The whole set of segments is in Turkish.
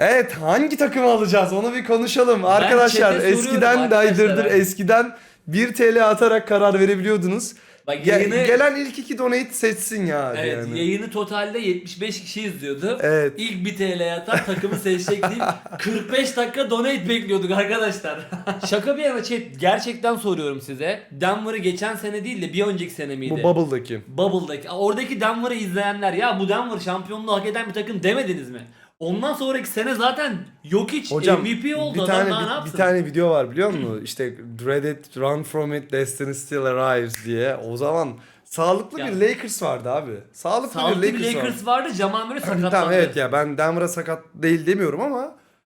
Evet hangi takımı alacağız onu bir konuşalım. Arkadaşlar chat'e soruyorum eskiden arkadaşlar. daydırdır eskiden 1 TL atarak karar verebiliyordunuz. Bak Ge- yayını, gelen ilk iki donate seçsin ya. evet, yani. yayını totalde 75 kişi izliyordu. Evet. İlk 1 TL atan takımı seçecek deyip 45 dakika donate bekliyorduk arkadaşlar. Şaka bir yana chat gerçekten soruyorum size. Denver'ı geçen sene değil de bir önceki sene miydi? Bu Bubble'daki. Bubble'daki. Oradaki Denver'ı izleyenler ya bu Denver şampiyonluğu hak eden bir takım demediniz mi? Ondan sonraki sene zaten yok hiç Hocam MVP oldu bir tane daha ne bir, yapsın? bir tane video var biliyor musun? işte Dread it, Run from it, Destiny still arrives diye. O zaman sağlıklı Ya. bir Lakers vardı abi. Sağlıklı, Sağlıklı bir bir Lakers, Lakers vardı. vardı. Jamal Murray sakatlandı. Tamam evet ya ben Denver'a sakat değil demiyorum ama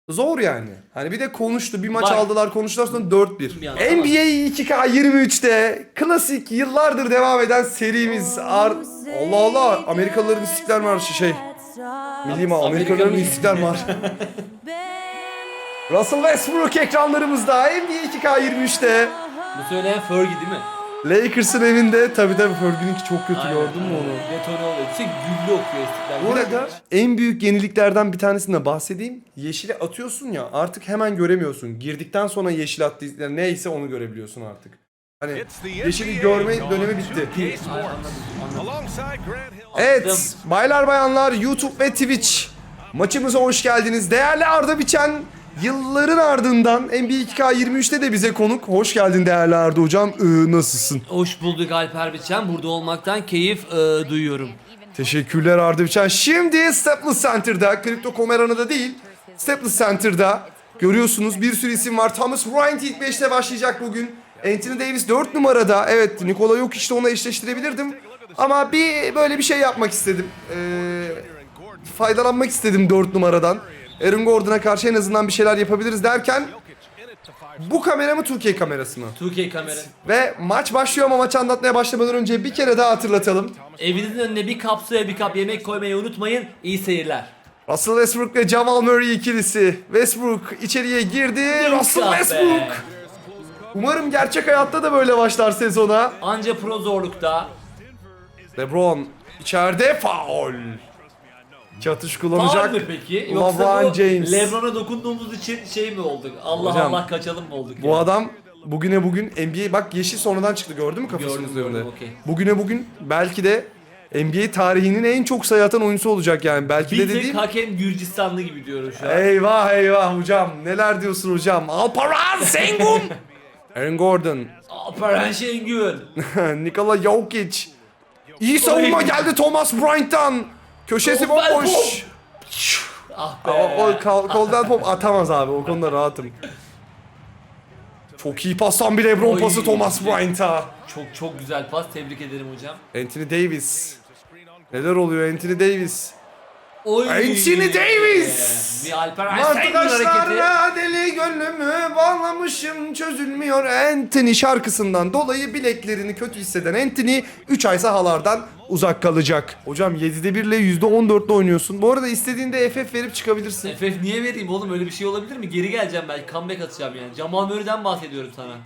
zor yani. Hani bir de konuştu bir maç Bak. aldılar konuştular sonra 4-1. Ya, NBA 2K23'te klasik yıllardır devam eden serimiz Ar Allah Allah Amerikalıların İstiklal Marşı şey Milli Amerikalıların Amerika'nın- İstiklal Marşı. Russell Westbrook ekranlarımızda NBA 2K23'te Bu söyleyen Fergie değil mi? Lakers'ın evinde tabi tabi Fergie'ninki çok kötü Aynen, gördün mü onu? Detone oluyor. Şey güllü okuyor istiklal. Bu arada en büyük yeniliklerden bir tanesini bahsedeyim. Yeşili atıyorsun ya artık hemen göremiyorsun. Girdikten sonra yeşil attı yani neyse onu görebiliyorsun artık. Hani yeşili görme dönemi bitti. Evet baylar bayanlar YouTube ve Twitch maçımıza hoş geldiniz. Değerli Arda Biçen yılların ardından NBA 2K23'te de bize konuk. Hoş geldin değerli Arda hocam. Ee, nasılsın? Hoş bulduk Alper Biçen. Burada olmaktan keyif e, duyuyorum. Teşekkürler Arda Biçen. Şimdi Staples Center'da, Kripto Komerana'da değil, Staples Center'da görüyorsunuz bir sürü isim var. Thomas Bryant ilk 5'te başlayacak bugün. Anthony Davis 4 numarada. Evet Nikola yok işte onu eşleştirebilirdim. Ama bir böyle bir şey yapmak istedim. Ee, faydalanmak istedim 4 numaradan. Aaron Gordon'a karşı en azından bir şeyler yapabiliriz derken bu kamera mı Türkiye kamerası mı? 2K kamera. Ve maç başlıyor ama maçı anlatmaya başlamadan önce bir kere daha hatırlatalım. Evinizin önüne bir kap suya bir kap yemek koymayı unutmayın. İyi seyirler. Russell Westbrook ve Jamal Murray ikilisi. Westbrook içeriye girdi. Russell Ah be. Umarım gerçek hayatta da böyle başlar sezona. Anca pro zorlukta. LeBron içeride faul. İki atış Faul kullanacak. mü peki? Yoksa LeBron bu James. Lebron'a dokunduğumuz için şey mi olduk? Allah Hocam, Allah kaçalım mı olduk? Bu ya? adam bugüne bugün NBA bak yeşil sonradan çıktı gördün mü kafasının Gördüm, üzerinde? gördüm, okey. Bugüne bugün belki de NBA tarihinin en çok sayı atan oyuncusu olacak yani. Belki de Bir tek dediğim hakem Gürcistanlı gibi diyorum şu an. Eyvah eyvah hocam. Neler diyorsun hocam? Alparan Sengun. Aaron Gordon. Alperen Şengün. Nikola Jokic. İyi savunma geldi Thomas Bryant'tan. Köşesi bomboş. Ah be. O, o Cal- Caldwell Pop atamaz abi. O konuda rahatım. Çok iyi pastan bir Lebron Oy. pası Thomas Bryant'a. Çok çok güzel pas. Tebrik ederim hocam. Anthony Davis. Neler oluyor Anthony Davis? Oy. Anthony Davis. Bir Alperen Şengün hareketi. Deli gönlümü bağlamışım çözülmüyor Anthony şarkısından dolayı bileklerini kötü hisseden Anthony 3 ay sahalardan uzak kalacak. Hocam 7'de 1 ile %14'le oynuyorsun. Bu arada istediğinde FF verip çıkabilirsin. FF niye vereyim oğlum öyle bir şey olabilir mi? Geri geleceğim belki comeback atacağım yani. Jamal Murray'den bahsediyorum sana.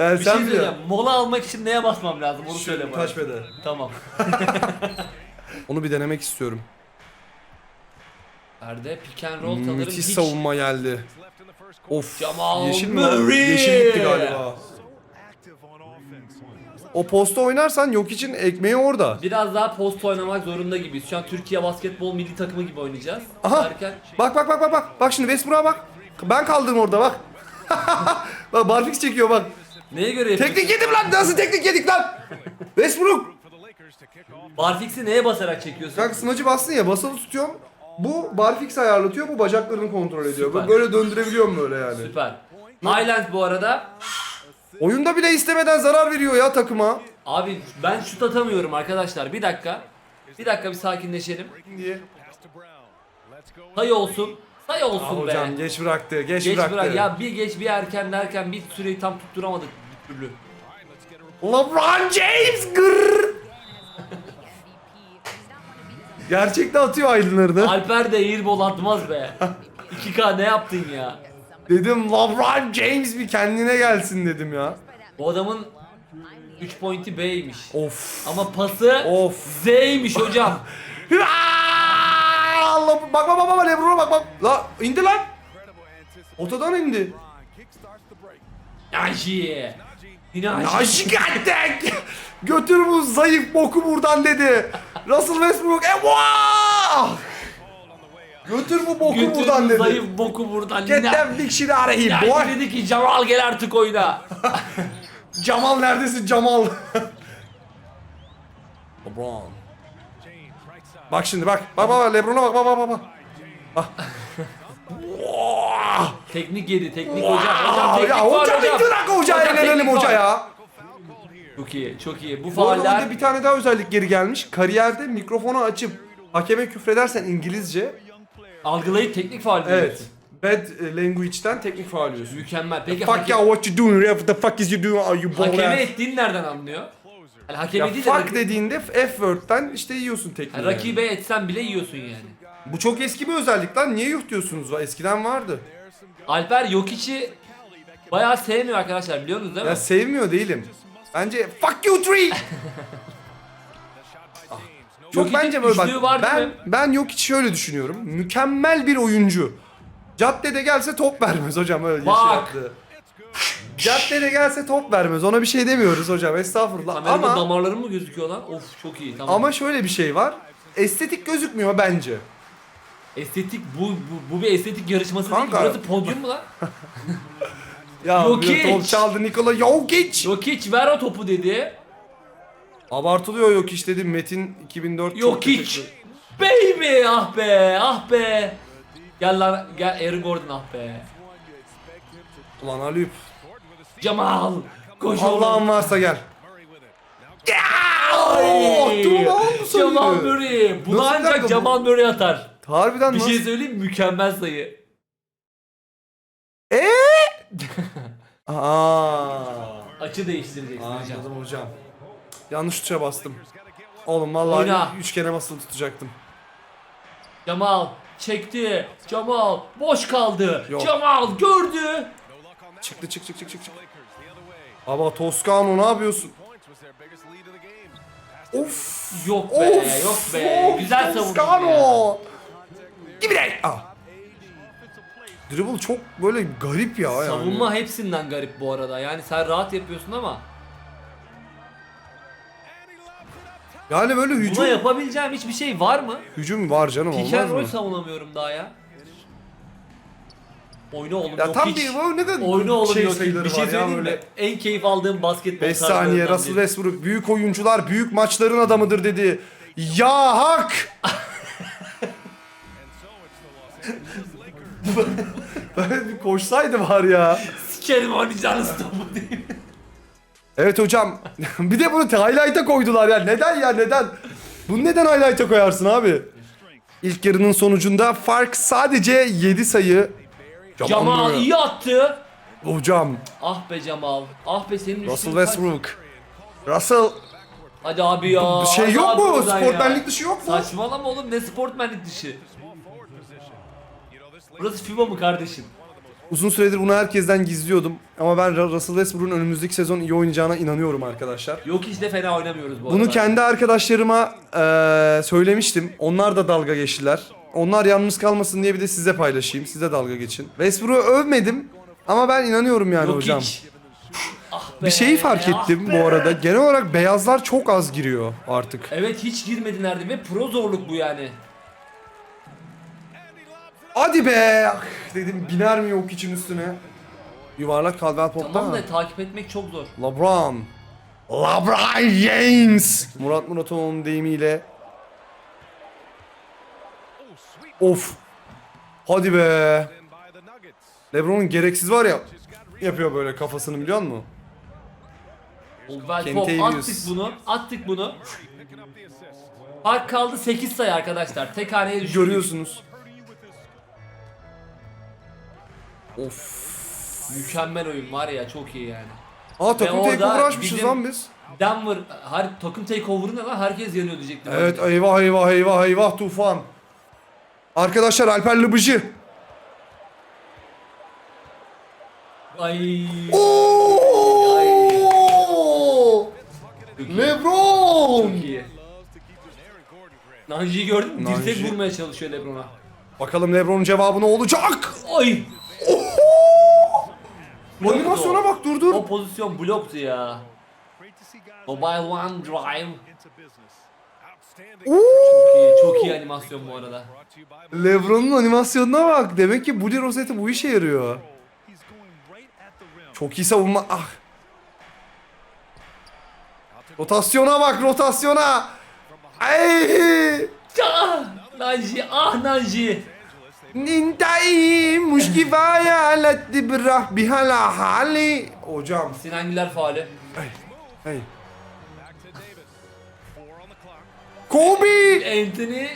Yani Bir şey sen söyleyeceğim. biliyorsun. Mola almak için neye basmam lazım onu söyle bana. Touchpad'e. Tamam. Onu bir denemek istiyorum. Nerede? Pick and roll sanırım Müthiş hiç. savunma geldi. Of. Jamal yeşil mi? Murray. Yeşil gitti galiba. O posta oynarsan yok için ekmeği orada. Biraz daha post oynamak zorunda gibiyiz. Şu an Türkiye basketbol milli takımı gibi oynayacağız. Aha. Derken Bak bak bak bak bak. Bak şimdi Westbrook'a bak. Ben kaldım orada bak. bak Barfix çekiyor bak. Neye göre yapıyorsun? Teknik yedim lan. Nasıl teknik yedik lan? Westbrook. Barfix'i neye basarak çekiyorsun? Kanka smacı bastın ya basılı tutuyorum. Bu barfix ayarlatıyor, bu bacaklarını kontrol ediyor. Süper. Böyle döndürebiliyorum böyle yani. Süper. Highland bu arada. Oyunda bile istemeden zarar veriyor ya takıma. Abi ben şut atamıyorum arkadaşlar. Bir dakika. Bir dakika bir sakinleşelim. Diye. Sayı olsun. Ah olsun be. hocam geç bıraktı, geç, Geç bıraktı. bırak. Ya bir geç bir erken derken bir süreyi tam tutturamadık bir türlü. LeBron James gırr. Gerçekten atıyor aydınlarını. Alper de airball atmaz be. 2K ne yaptın ya? Dedim LeBron James bir kendine gelsin dedim ya. Bu adamın 3 pointi B'ymiş. Of. Ama pası Of. Z'ymiş hocam. Aa! bak bak bak bak Lebron'a bak bak. La indi lan. Ortadan indi. Naji. Naji. Naşikatek. Götür bu zayıf boku buradan dedi. Russell Westbrook. Evah! Götür bu boku Götür buradan bu dedi. zayıf boku buradan. Get Na- them dictionary Naji boy. dedi ki Cemal gel artık oyna. Cemal neredesin Cemal? LeBron. Bak şimdi bak. Bak bak bak Lebron'a bak bak bak bak. bak. Ah. teknik yedi teknik hocam. Hocam teknik ya var hocam bir dakika hocaya Hocam elenelim teknik hoca var. ya. Çok iyi çok iyi. Bu Bu arada fauller bir tane daha özellik geri gelmiş. Kariyerde mikrofonu açıp hakeme küfredersen İngilizce. algılayıp teknik faul. Evet. Bad language'den teknik faul yiyorsun. Mükemmel. Peki Fuck hakem, ya what you doing ref? The fuck is you doing? Are you ball hakeme ass? ettiğini nereden anlıyor? Yani Ya hakeme değil de fuck rakibe, dediğinde F-word'den işte yiyorsun tekniği. yani rakibe etsen bile yiyorsun yani. Bu çok eski bir özellik lan. Niye yuh diyorsunuz? Eskiden vardı. Alper Jokic'i bayağı sevmiyor arkadaşlar biliyorsunuz değil mi? Ya sevmiyor değilim. Bence fuck you three. Ah. Çok Jokic'in bence böyle bak. üçlüğü Ben mi? ben yok hiç şöyle düşünüyorum. Mükemmel bir oyuncu. Caddede gelse top vermez hocam öyle Bak. şey yaptı. Caddede gelse top vermez. Ona bir şey demiyoruz hocam. Estağfurullah. Kamerada Ama damarlarım mı gözüküyor lan? Of çok iyi tamam. ama şöyle bir şey var. Estetik gözükmüyor bence. Estetik bu, bu, bu bir estetik yarışması değil. Kanka. Burası podyum mu lan? Ya Jokic. bir top çaldı Nikola Jokic. Jokic ver o topu dedi. Abartılıyor Jokic dedim. Metin 2004 çok Jokic. teşekkür- Baby ah be ah be. Gel lan gel Aaron Gordon ah be. Ulan Alüp. Cemal. Koş Allah'ın varsa gel. Ay. sayıyı? Cemal Murray. Bunu Nasıl bir dakika ancak bu? Cemal Murray atar. Harbiden Bir nasıl? şey söyleyeyim mi? mükemmel sayı. Aa. Açı değiştireceksin hocam. Anladım hocam. Yanlış tuşa bastım. Oğlum vallahi Oyna. üçgene basılı tutacaktım. Cemal çekti. Cemal boş kaldı. Yok. Cemal gördü. Çıktı çık çık çık çık çık. Baba Toscano ne yapıyorsun? Of. Yok be, Of. yok be. Güzel savundun ya. Toscano. Gibi de. Ah. Dribble çok böyle garip ya yani. Savunma hepsinden garip bu arada. Yani sen rahat yapıyorsun ama Yani böyle buna hücum yapabileceğim hiçbir şey var mı? hücum var canım Pick and olmaz roll mı? savunamıyorum daha ya. Oyna oğlum Ya yok tam hiç. bir bu ne kadar Oyna oğlum şey yok hiç. sayıları Bir şey var ya söyleyeyim mi? böyle. En keyif aldığım basketbol 5 saniye tarzlarından Russell biri. Westbrook büyük oyuncular büyük maçların adamıdır dedi. Ya hak. Böyle bir koşsaydı var ya. Sikerim oynayacağınız topu değil. Evet hocam. bir de bunu highlight'a koydular ya. Neden ya neden? Bunu neden highlight'a koyarsın abi? İlk yarının sonucunda fark sadece 7 sayı. Cemal iyi attı. Hocam. Ah be Cemal. Ah be senin Russell üstün kaç? Westbrook. Russell Hadi abi ya. bir şey hadi yok abi mu? oradan ya. Sportmenlik dışı yok mu? Saçmalama oğlum ne sportmenlik dışı. Burası FIBA mı kardeşim? Uzun süredir bunu herkesten gizliyordum. Ama ben Ra- Russell Westbrook'un önümüzdeki sezon iyi oynayacağına inanıyorum arkadaşlar. Yok de fena oynamıyoruz bu Bunu arada. kendi arkadaşlarıma eee, söylemiştim. Onlar da dalga geçtiler. Onlar yalnız kalmasın diye bir de size paylaşayım. Size dalga geçin. Westbrook'u övmedim ama ben inanıyorum yani Yok hocam. hiç. Ah be, Bir şeyi fark ah ettim be. bu arada. Genel olarak beyazlar çok az giriyor artık. Evet hiç girmedi nerede ve pro zorluk bu yani. Hadi be! Ah, dedim biner mi yok için üstüne. Yuvarlak Caldwell Pop'ta. Tamam da takip etmek çok zor. LeBron. LeBron James. Murat Muratoğlu'nun deyimiyle. Of. Hadi be. LeBron'un gereksiz var ya yapıyor böyle kafasını biliyor musun? Well, Kent top, Davis. attık bunu. Attık bunu. Fark kaldı 8 sayı arkadaşlar. Tek haneye düşürdük. Görüyorsunuz. Of. Mükemmel oyun var ya çok iyi yani. Aa takım takeover açmışız lan biz. Denver her takım takeover'ı ne lan herkes yanıyor diyecektim. Evet eyvah eyvah eyvah eyvah tufan. Arkadaşlar Alper Lıbıcı. Ay. Oo! LeBron. Çok iyi. Gördün mü? Dirsek vurmaya çalışıyor Lebron'a. Bakalım LeBron'un cevabı ne olacak? Oy! Animasyona bak dur dur. O pozisyon bloktu ya. Mobile One Drive. Çok iyi, çok iyi animasyon bu arada. LeBron'un animasyonuna bak. Demek ki Bully Rosette bu işe yarıyor. Çok iyi savunma. Ah. Rotasyona bak rotasyona. Ay! Ah! Nanji, ah Nanji. Nintai muşkifaya alatti birrah bihala hali. Hocam. Sinan Güler faali. Hey. Kobe. Anthony.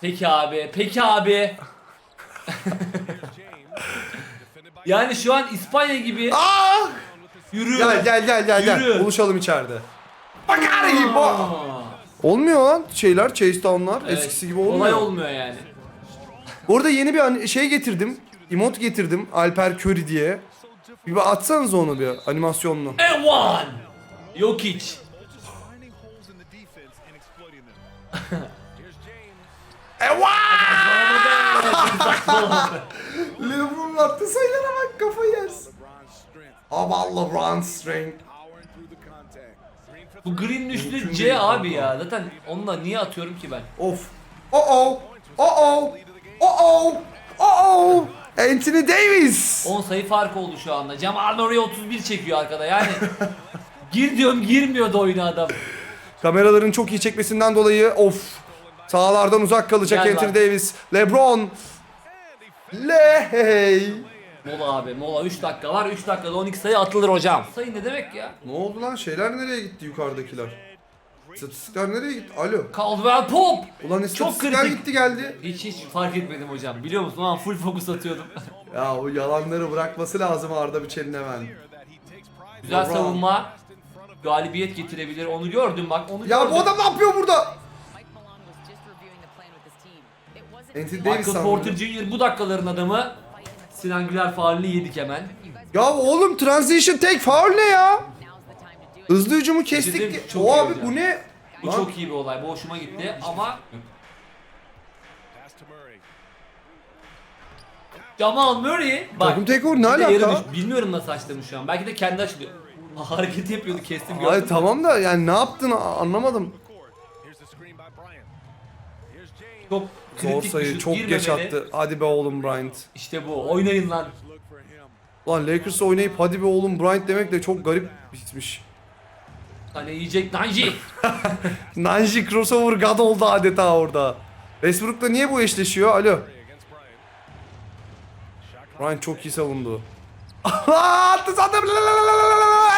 Peki abi, peki abi. yani şu an İspanya gibi Ah! yürü. Gel gel gel gel gel. Buluşalım içeride. Bakar bu. Aa, Olmuyor lan şeyler, chase down'lar evet, eskisi gibi Olay olmuyor. olmuyor yani. Orada yeni bir şey getirdim. Emot getirdim Alper Curry diye. Bir bak atsanız onu bir animasyonlu. Evan. Jokic. LeBron'un attığı sayılara bak kafa yersin. Aman LeBron strength. Bu green üçlü Mümkün C abi ya. Zaten onunla niye atıyorum ki ben? Of. Oh oh. Oh oh. Oh oh. Oh oh. Anthony Davis. 10 sayı fark oldu şu anda. Jamal Murray 31 çekiyor arkada yani. Gir diyorum girmiyordu oyuna adam. Kameraların çok iyi çekmesinden dolayı of. Sağlardan uzak kalacak Gel Anthony bak. Davis. LeBron. Ley. Mola abi mola 3 dakika var 3 dakikada 12 sayı atılır hocam. Sayı ne demek ya? Ne oldu lan? Şeyler nereye gitti yukarıdakiler? İstatistikler nereye gitti? Alo. Caldwell Pop. Ulan Çok istatistikler kritik. gitti geldi. Hiç hiç fark etmedim hocam. Biliyor musun? Ama full fokus atıyordum. Ya o yalanları bırakması lazım Arda Biçen'in hemen. Güzel LeBron. savunma. Galibiyet getirebilir. Onu gördüm bak. Onu Ya gördüm. bu adam ne yapıyor burada? Anthony Michael Davis Porter sandım. Jr. bu dakikaların adamı. Sinan Güler faulünü yedik hemen. Ya oğlum transition take foul ne ya? Hızlı hücumu kestik. çok O iyi abi hocam. bu ne? Bu Lan, çok iyi bir olay. Bu hoşuma gitti ama Jamal Murray bak. Takım over ne bir de alaka? düş- Bilmiyorum nasıl açtım şu an. Belki de kendi açılıyor. Hareket yapıyordu kestim gördüm. Ay tamam da yani ne yaptın anlamadım. Çok Zor bir sayı şut çok geç attı. Hadi be oğlum Bryant. İşte bu. Oynayın lan. Lan Lakers oynayıp hadi be oğlum Bryant demek de çok garip bitmiş. Hani yiyecek Nanji. Nanji crossover god oldu adeta orada. Westbrook'la niye bu eşleşiyor? Alo. Bryant çok iyi savundu. Attı sandım.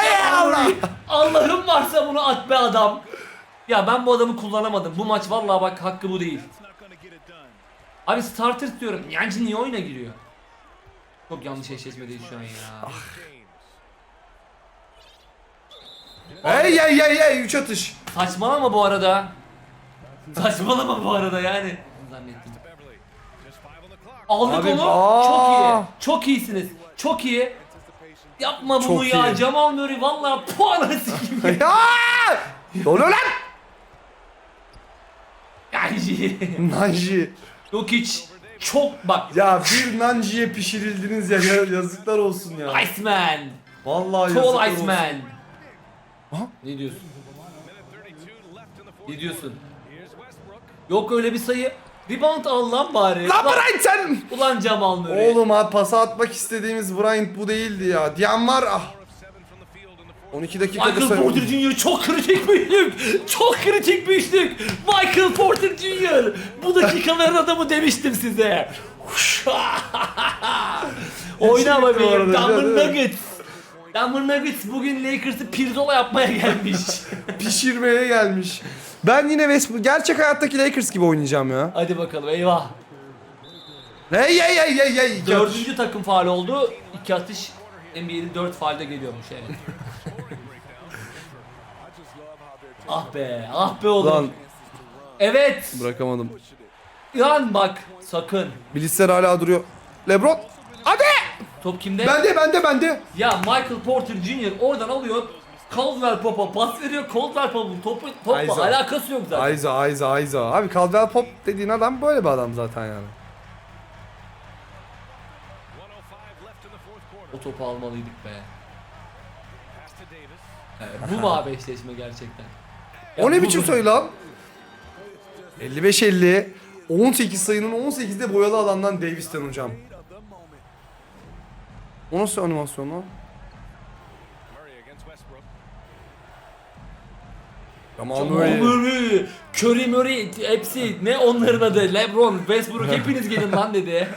Ey Allah. Allah'ım varsa bunu at be adam. Ya ben bu adamı kullanamadım. Bu maç vallahi bak hakkı bu değil. Abi starter diyorum. Yanci niye oyuna giriyor? Çok yanlış eşleşmedeyiz şu an ya. Hey hey hey hey 3 atış. Saçmalama bu arada. Saçmalama bu arada yani. Zannettim. Aldık Abi, onu. aa. Çok iyi. Çok iyisiniz. Çok iyi. Yapma bunu Çok ya. iyi. Jamal Murray valla puan gibi. Ya! Ne oluyor lan? Yanci. Nanji. Yok hiç. Çok bak. Ya bir Nanji'ye pişirildiniz ya, ya yazıklar olsun ya. Iceman. Vallahi yazıklar Tall olsun. Iceman. Aha. Ne diyorsun? Ne diyorsun? Yok öyle bir sayı. Rebound al lan bari. Lan Ulan- Bryant sen! Ulan Jamal Murray. Oğlum ha pasa atmak istediğimiz Bryant bu değildi ya. Diyen var ah. 12 dakikada Michael Porter sayıldı. Jr. çok kritik bir üçlük. Çok kritik bir üçlük. Michael Porter Jr. Bu dakikaların adamı demiştim size. Oyna bu bebeğim. arada, Denver değil mi? Nuggets. Denver Nuggets bugün Lakers'ı pirzola yapmaya gelmiş. Pişirmeye gelmiş. Ben yine Westbrook gerçek hayattaki Lakers gibi oynayacağım ya. Hadi bakalım eyvah. Hey hey hey hey hey. İki atış. Dördüncü takım faal oldu. İki atış NBA'de dört faalde geliyormuş evet. ah be, ah be oğlum. Lan Evet. bırakamadım. Yan bak sakın. Blitzler hala duruyor. Lebron. Hadi. Top kimde? Bende bende bende. Ya Michael Porter Jr. oradan alıyor. Caldwell Pop'a pas veriyor. Caldwell Pop'un topu, topla Ayza. alakası yok zaten. Ayza Ayza Ayza. Abi Caldwell Pop dediğin adam böyle bir adam zaten yani. O topu almalıydık be. Evet, bu mu abi eşleşme gerçekten? Ya O ne bu- biçim sayı lan? 55-50. 18 sayının 18'de boyalı alandan Davis'ten hocam. O nasıl animasyon lan? Jamal Murray. Murray, Curry Murray hepsi ne onların adı Lebron, Westbrook hepiniz gelin lan dedi.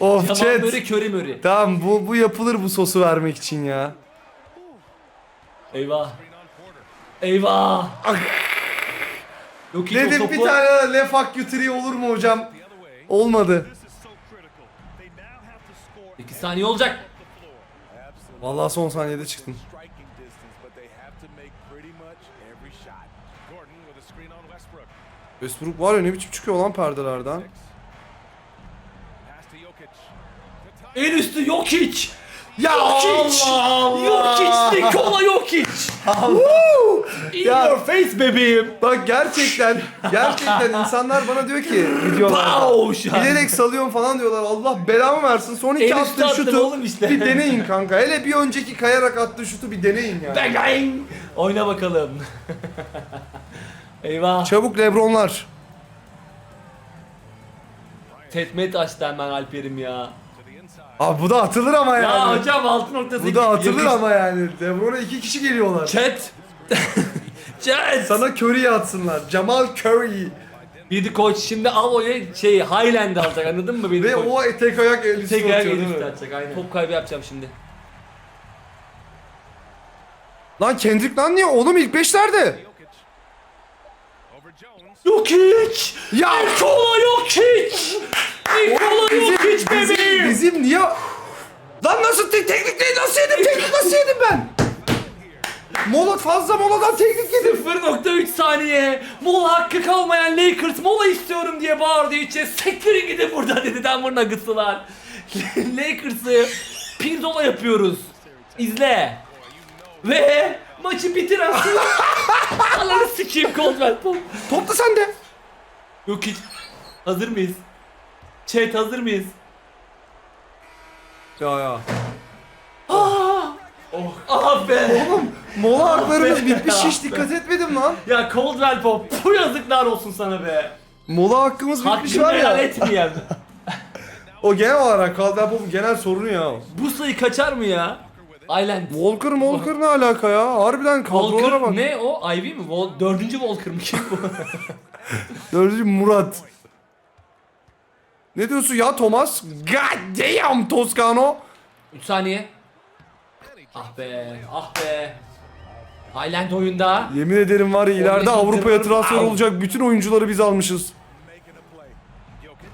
Of Jamal chat. Murray, Curry Murray. Tamam bu, bu yapılır bu sosu vermek için ya. Eyvah. Eyvah. Yok Dedim topu. bir tane le fuck you three olur mu hocam? Olmadı. 2 saniye olacak. Vallahi son saniyede çıktın. Westbrook. Var ya ne biçim çıkıyor lan perdelerden. En üstü yok hiç. Ya Jokic! Jokic! Nikola Jokic! In Ya- your face bebeğim! Bak gerçekten gerçekten insanlar bana diyor ki videolarda Pow! bilerek salıyorum falan diyorlar. Allah belamı versin. Son iki En üstü attığı attın şutu oğlum işte. bir deneyin kanka. Hele bir önceki kayarak attığı şutu bir deneyin yani. Bang! Oyna bakalım. Eyvah. Çabuk Lebronlar. Tetmet açtı hemen Alper'im ya. Abi bu da atılır ama yani. Ya hocam 6.8 bu da atılır yakış- ama yani. Lebron'a iki kişi geliyorlar. Chat. Chat. Sana Curry'i atsınlar. Jamal Curry. Bir koç şimdi al oyu şey Highland alacak anladın mı beni Ve koç? o tek ayak el üstü Tek ayak atıyor, değil mi? atacak aynen. Top kaybı yapacağım şimdi. Lan Kendrick lan niye? Oğlum ilk beşlerde. Jones. Jokic! Ya Nikola Nikola Jokic bizim, bebeğim! bizim niye... Lan nasıl tek teknik değil? Nasıl yedim? Teknik nasıl yedim ben? Mola fazla moladan teknik yedim. 0.3 saniye mola hakkı kalmayan Lakers mola istiyorum diye bağırdı içe sektirin gidin buradan dedi Denver Nuggets'lılar Lakers'ı pirzola yapıyoruz izle ve maçı bitiren Ananı sikeyim Coldwell Pop Top da sende. Yok hiç hazır mıyız? Chat hazır mıyız? Ya ya. Ah! Oh, ah be! Mola haklarımız be. bitmiş hiç Ah dikkat etmedim lan. Ya Coldwell Pop bu yazıklar olsun sana be! Mola hakkımız bitmiş Hakkını var helal ya. etmeyen. O genel olarak Caldwell Pop'un genel sorunu ya. Bu sayı kaçar mı ya? Island. Walker Walker ne alaka ya? Harbiden kadrolara Walker bak. ne o? Ivy mi? Wal- dördüncü Walker mı? Kim bu? Dördüncü Murat. Ne diyorsun ya Thomas? God damn Toscano. 3 saniye. Ah be, ah be. Island oyunda. Yemin ederim var ya ileride Avrupa'ya transfer olacak bütün oyuncuları biz almışız.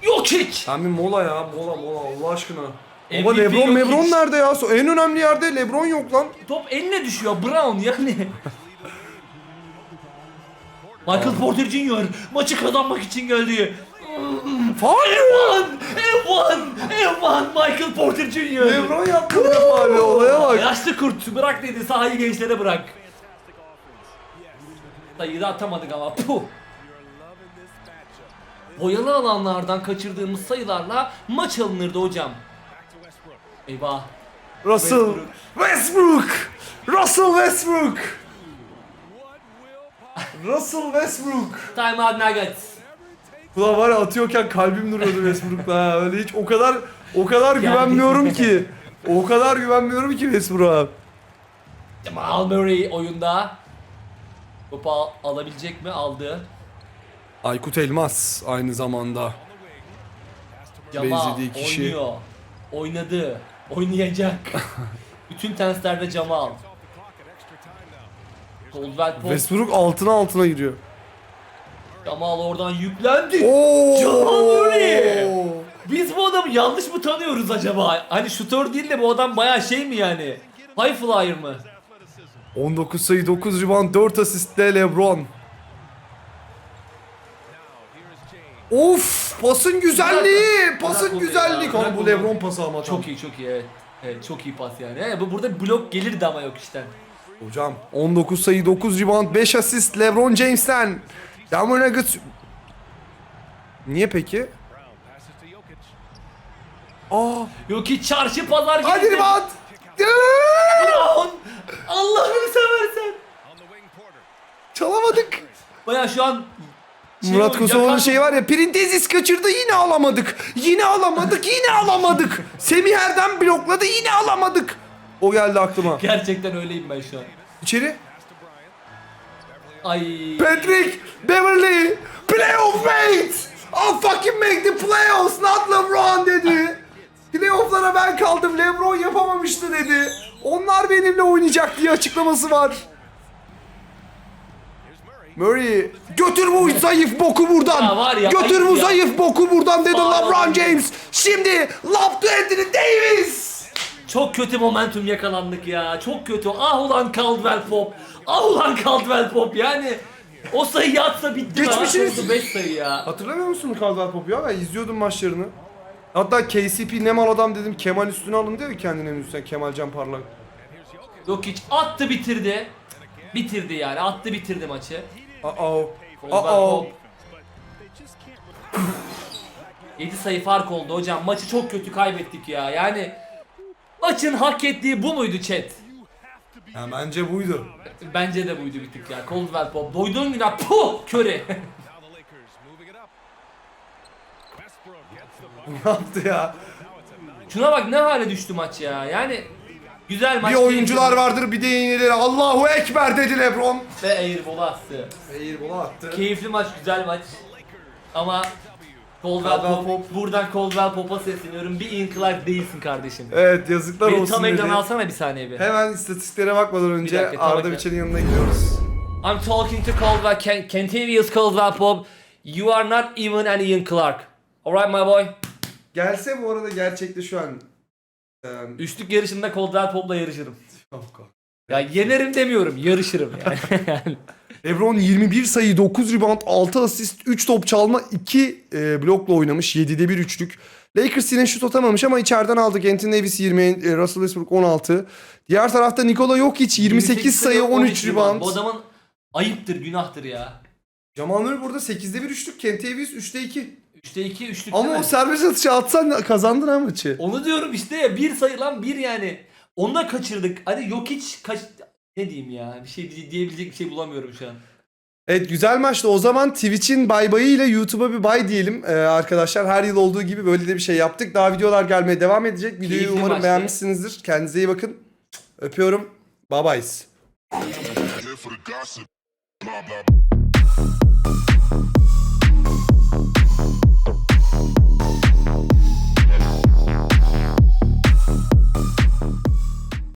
Jokic. Jokic. Sen bir mola ya mola mola Allah aşkına. MVP Lebron yok Lebron hiç. nerede ya? En önemli yerde Lebron yok lan. Top eline düşüyor. Brown yani. Michael Porter Jr. maçı kazanmak için geldi. Faul. F1! F1! F1! Michael Porter Jr. Lebron yaptı bu defa abi olaya bak. Yaşlı kurt bırak dedi sahayı gençlere bırak. Sayıyı da atamadık ama puh. Boyalı alanlardan kaçırdığımız sayılarla maç alınırdı hocam. Eyvah. Russell Westbrook. Russell Westbrook. Russell Westbrook. Time out Nuggets. Ulan var ya atıyorken kalbim duruyordu Westbrook'la ha. Öyle hiç o kadar o kadar güvenmiyorum ki. O kadar güvenmiyorum ki Westbrook'a. Jamal Murray oyunda. Topu al- alabilecek mi? Aldı. Aykut Elmas aynı zamanda. Jamal Benzediği kişi. oynuyor. Oynadı. Oynayacak. Bütün tenslerde Jamal. Coldwell Pope. Westbrook altına altına giriyor. Jamal oradan yüklendi. Jamal Murray! Biz bu adamı yanlış mı tanıyoruz acaba? Hani şutör değil de bu adam bayağı şey mi yani? High flyer mı? 19 sayı 9 rebound 4 asistle LeBron. Of pasın güzelliği, pasın güzelliği. Kanka bu. LeBron pası ama tam. Çok iyi çok iyi evet. Evet çok iyi pas yani. He, bu burada blok gelirdi ama yok işte. Hocam 19 sayı 9 rebound 5 asist LeBron James'ten. Denver Nuggets. Niye peki? Aa, Yok ki çarşı pazar hadi geldi. rebound. Brown! Allah'ını seversen. Çalamadık. Baya şu an şey Murat Kosova'nın şeyi var ya Printezis kaçırdı yine alamadık. Yine alamadık yine alamadık. Semih Erdem blokladı yine alamadık. O geldi aklıma. Gerçekten öyleyim ben şu an. İçeri. Ay. Patrick Beverly playoff mate. I'll fucking make the playoffs not LeBron dedi. Playoff'lara ben kaldım LeBron yapamamıştı dedi. Onlar benimle oynayacak diye açıklaması var. Murray. Götür bu zayıf boku buradan. Ya var ya, götür bu ya. zayıf boku buradan dedi Var LeBron. James. Şimdi to Anthony Davis. Çok kötü momentum yakalandık ya. Çok kötü. Ah ulan Caldwell Pop. Ah ulan Caldwell Pop yani. O sayı atsa bitti. Geçmişiniz- 5 sayı ya. Hatırlamıyor musun Caldwell Pop'u ya? Ben izliyordum maçlarını. Hatta KCP ne mal adam dedim Kemal üstüne alın diyor ya kendine üstüne Kemal Can Parlak. Yok hiç attı bitirdi. Bitirdi yani. Attı bitirdi maçı. Uh-oh. Pop. 7 sayı fark oldu hocam. Maçı çok kötü kaybettik ya. Yani maçın hak ettiği bu muydu chat? Ya bence buydu. Bence de buydu bir tık ya. Caldwell Pop. Doyduğun günah puh köre. Ne yaptı ya? Şuna bak ne hale düştü maç ya. Yani güzel maç. Bir oyuncular vardır bir de yenileri. Allahu Ekber dedi Lebron. Ve airball'u attı. Bola attı. Keyifli maç, güzel maç. Ama Caldwell Caldwell Pop, Pop. buradan Caldwell Pop'a sesleniyorum. Bir Ian Clark değilsin kardeşim. Evet yazıklar Beni olsun tam dedi. ekrana alsana bir saniye bir. Hemen istatistiklere bakmadan önce dakika, tam Arda ekran. Biçen'in yanına gidiyoruz. I'm talking to Caldwell, Can Cantavius Caldwell Pop. You are not even an Ian Clark. Alright my boy. Gelse bu arada gerçekte şu an. Yani, Üçlük yarışında Caldwell Pop'la yarışırım. Ya yenerim demiyorum, yarışırım yani. Lebron 21 sayı, 9 rebound, 6 asist, 3 top çalma, 2 e, blokla oynamış. 7'de 1 üçlük. Lakers yine şut atamamış ama içeriden aldık. Anthony Davis 20, e, Russell Westbrook 16. Diğer tarafta Nikola Jokic 28 sayı, 13 rebound. Bu adamın ayıptır, günahtır ya. Jamal Murray burada 8'de 1 üçlük. Kent Davis 3'te 2. 3'te 2, üçlük Ama değil o serbest atışı atsan kazandın ha maçı. Onu diyorum işte ya bir sayı lan bir yani. Onu da kaçırdık. Hadi yok hiç kaç ne diyeyim ya bir şey diye- diyebilecek bir şey bulamıyorum şu an. Evet güzel maçtı. O zaman Twitch'in bay bayı ile YouTube'a bir bay diyelim ee, arkadaşlar. Her yıl olduğu gibi böyle de bir şey yaptık. Daha videolar gelmeye devam edecek. Videoyu Keyifli umarım maçtı. beğenmişsinizdir. Kendinize iyi bakın. Öpüyorum. Bye bye. here for the gossip. Blah blah.